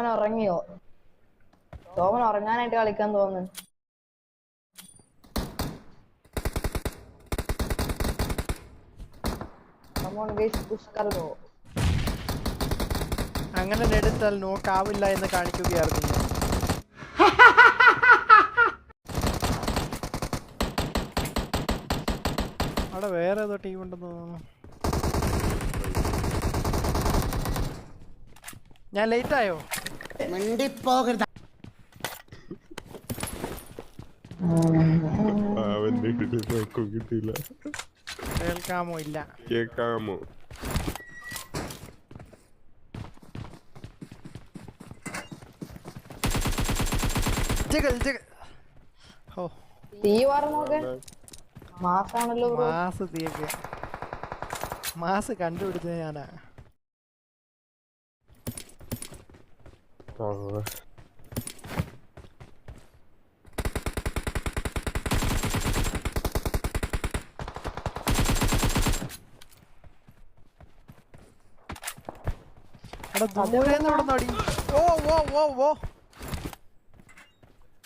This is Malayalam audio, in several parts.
അവൻ ഉറങ്ങിയോ? സോമൻ ഉറങ്ങാനായിട്ട് കളിക്കാൻ തോന്നുന്നു. അങ്ങനെ എടുത്താൽ നോക്കാവില്ല എന്ന് കാണിക്കുകയായിരുന്നു അവിടെ വേറെ ഏതോ ടീം ഉണ്ടെന്ന് തോന്നുന്നു. ഞാൻ ലേറ്റ് ആയോ? അവന്റെ നോക്കും കിട്ടിയില്ല. കേൾക്കാമോ ഇല്ല? കേൾക്കാമോ? തീ മാസാണല്ലോ മാസ് തീയൊക്കെ. മാസ് കണ്ടുപിടിച്ചത് ഞാനാ. ഓ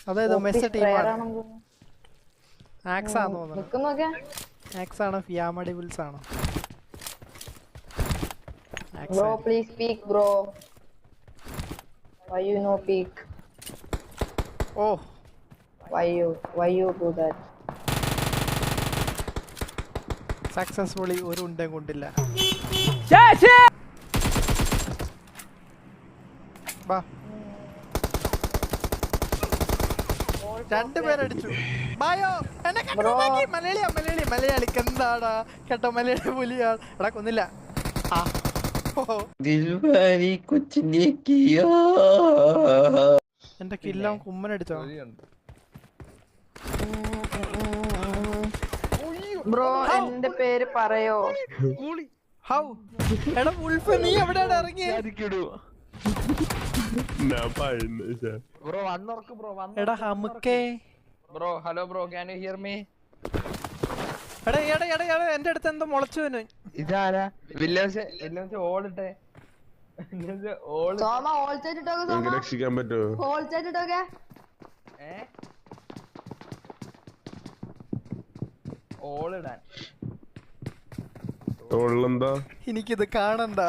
അതായത് മെസ്സ ടീമാണ്. ആക്സ് ആണെന്ന് തോന്നുന്നു. നിക്കുന്നൊക്കെ ആക്സ് ആണോ ഫിയാമഡിബിൾസ് ആണോ. Bro please speak bro. Why you no peek? Oh. why you why you do that? Successfully ഒരു ഉണ്ടയും കൊണ്ടില്ല. രണ്ടുപേരടിച്ചു. ബായോ എന്നെ മലയാളിയാ മലയാളി മലയാളിക്ക് എന്താടാ? കേട്ടോ മലയാളി പുലിയാ. എടാ കൊന്നില്ല. ആ. എന്റെ കില്ലാം കുമ്മനടിച്ചോ? ബ്രോ എന്റെ പേര് പറയോ? ഹൗ. എടാ ഉൾഫ് നീ എവിടെയാണ് ഇറങ്ങിയ? ഞാൻ പറയുന്നത് ശ്ശെ. ബ്രോ വന്നോർക്ക് ബ്രോ വന്ന് എടാ ഹമുക്കേ. Bro hello bro can you hear me എന്റെ അടുത്ത് എന്തോ മുളച്ചു വന്നു ഇതാരാ? സെറ്റ് ഇട്ടോക്കെ സോമ. രക്ഷിക്കാൻ പറ്റുമോ? ഓളിടാൻ. തോളിലെന്താ എനിക്കിത് കാണണ്ട.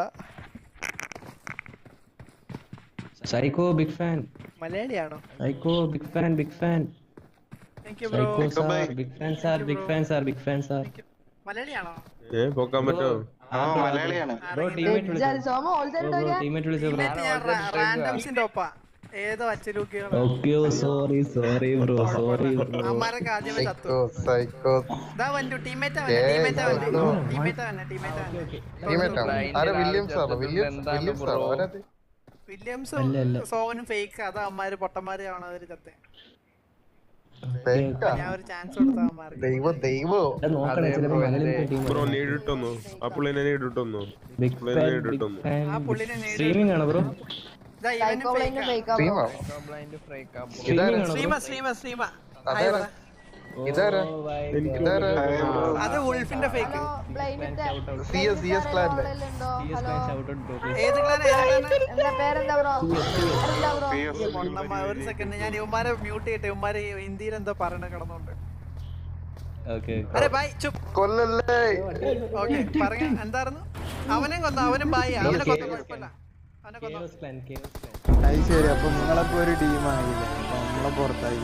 Psycho big fan. മലയാളിയാണോ? Psycho big fan big fan. മലയാളിയാണോ? ഏ പോക്കാൻ ടീമേറ്റ് വിളിച്ചു? ബ്രോ റാൻഡംസിന്റെ ഒപ്പ ഏതോ sorry sorry bro sorry Williams. സോവനും fake അതാ അമ്മാര് പൊട്ടന്മാര് ആണ് അവർ ചത്തെ ഫേക്കാ? ഞാൻ ഒരു ചാൻസ് കൊടുത്ത അമ്മാർക്ക് ദൈവം ദൈവോ. ബ്രോ നേടിട്ടൊന്നു ആ പുള്ളിനെ സ്ട്രീമിംഗ് ആണ് ബ്രോ? അത് ഉൾഫിന്റെ ഫേക്ക് ഏത് ക്ലാൻ ഏത് ക്ലാൻ എന്താ പേരെന്താ ബ്രോ. ഒരു സെക്കൻഡ് ഞാൻ ഇവന്മാരെ മ്യൂട്ട് ചെയ്യട്ടെ. ഇവന്മാരെ ഹിന്ദിയിൽ എന്തോ പറയണ കിടന്നുണ്ട്. എന്തായിരുന്നു? അവനെ കൊന്നു അവനും ബായി അവനെ കൊന്നു കുഴപ്പമില്ല. ശരി അപ്പൊ നിങ്ങളൊക്കെ ഒരു ടീമായില്ലേ നമ്മളെ പുറത്തായി.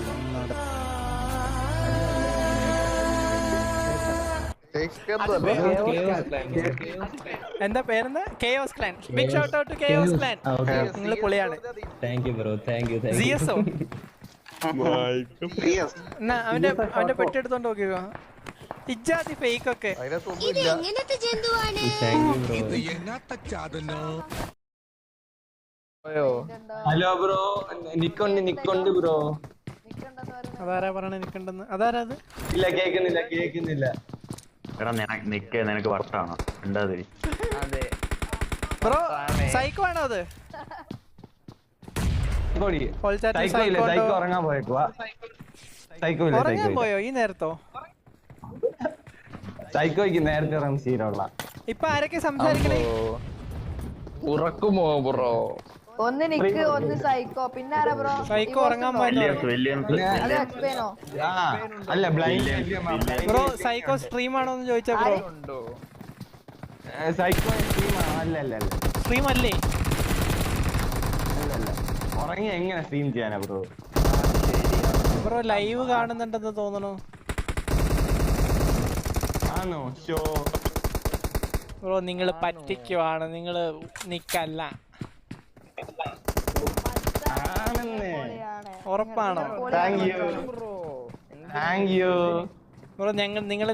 എന്താ പേരെന്താ? Chaos clan big shout out to chaos clan നിങ്ങൾ പൊളിയാണ്. Thank you bro thank you C S O mike എന്നാ അവന്റെ അവന്റെ പെട്ടെടുത്തോണ്ട് നോക്കിയോ ഇജ്ജാതി ഫേക്ക് ഒക്കെ. ഹലോ ബ്രോ നിക്കൊണ്ട് നിക്കൊണ്ട് ബ്രോ അതാരാ പറഞ്ഞ നിക്കണ്ടെന്ന്? അതാരാ അത്? ഇല്ല കേക്കുന്നില്ല കേക്കുന്നില്ല എടാ നിനക്ക് നിക്ക് നിനക്ക് വർത്താണോ ഉണ്ടാതിരി ബ്രോ സൈക്കോ ആണോ അത്? പോയോ ഈ നേരത്തോ? സൈക്കോയ്ക്ക് നേരത്തെ ഇറങ്ങും ഇപ്പൊ ആരൊക്കെ സംസാരിക്കണേ? ഉറക്കുമോ ബ്രോ? ഒന്ന് നിക്ക് ഒന്ന് സൈക്കോ പിന്നെ ആരാ ബ്രോ സൈക്കോ ഉറങ്ങാൻ അല്ല ബ്ലൈൻഡ് ബ്രോ സൈക്കോ സ്ട്രീം ആണോ എന്ന് ചോദിച്ചാ ബ്രോ? സൈക്കോ സ്ട്രീം അല്ല അല്ല അല്ല. സ്ട്രീം അല്ല? ഉറങ്ങി എങ്ങനെ സ്ട്രീം ചെയ്യാനാ ബ്രോ ബ്രോ ലൈവ് കാണുന്നുണ്ടെന്ന് തോന്നണു ആണോ? ഷോ ബ്രോ നിങ്ങൾ പറ്റിക്കുവാണ്. നിങ്ങൾ നിക്കല്ല ആണെന്നേ ഉറപ്പാണോ? Thank you thank you bro ഞങ്ങൾ നിങ്ങളെ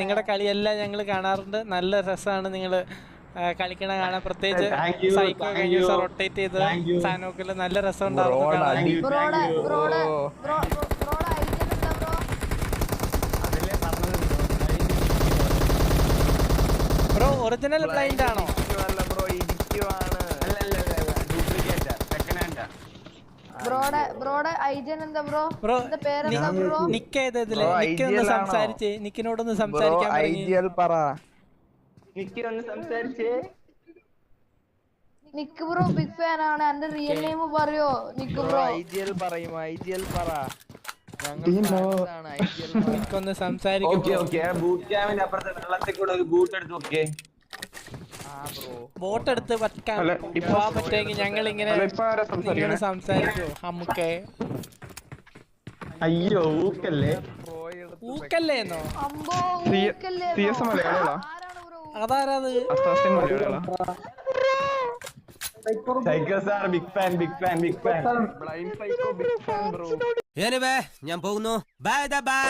നിങ്ങളുടെ കളിയെല്ലാം ഞങ്ങൾ കാണാറുണ്ട്. നല്ല രസമാണ് നിങ്ങൾ കളിക്കണ കാണാൻ. പ്രത്യേകിച്ച് സൈക്കോ. ദിവസം റൊട്ടേറ്റ് ചെയ്ത് സാനോക്കിൽ നല്ല രസം ഉണ്ടാവും ബ്രോ ഒറിജിനൽ ബ്ലൈൻഡ് ആണോ ഇരിക്കുവല്ല ബ്രോ ഇരിക്കുവാണ് അല്ല അല്ല അല്ല ഡ്യൂപ്ലിക്കേറ്റാ സെക്കൻഡ് ഹാൻഡാ ബ്രോടെ എന്താ ബ്രോ? ബ്രോ എന്താ പേരെന്താ ബ്രോ? നിക്ക് ഏതതിൽ Bro, നിക്ക് ഒന്ന് IGL സംസാരിച്ചേ നിക്കിനോടൊന്ന് ബ്രോ സംസാരിക്കാൻ പറ. നിക്കി ഒന്ന് സംസാരിച്ചേ. നിക്ക് ബ്രോ ബിഗ് ഫാൻ ആണ് എന്റെ റിയൽ നെയിം പറയോ? നിക്ക് ബ്രോ ഐജിയൽ പറയും ഐജിയൽ പറ. ഞങ്ങൾ സംസാരിക്കും ഓക്കെ ഓക്കെ. ബൂട്ട് ക്യാമ്പിന്റെ അപ്പുറത്തെ വെള്ളത്തിൽ കൂടെ ഒരു ബൂട്ട് എടുത്ത് നോക്കിയേ. ബ്രോ ബോട്ട് എടുത്ത് ഇപ്പൊ- പോവാൻ പറ്റുമെങ്കിൽ ഞങ്ങൾ ഇങ്ങനെ സംസാരിച്ചു സംസാരിക്കോ. നമുക്ക് അയ്യോ ഊക്കല്ലേ? ഊക്കല്ലേന്നോ? അതാരത് ഞാൻ പോകുന്നു. Bye bye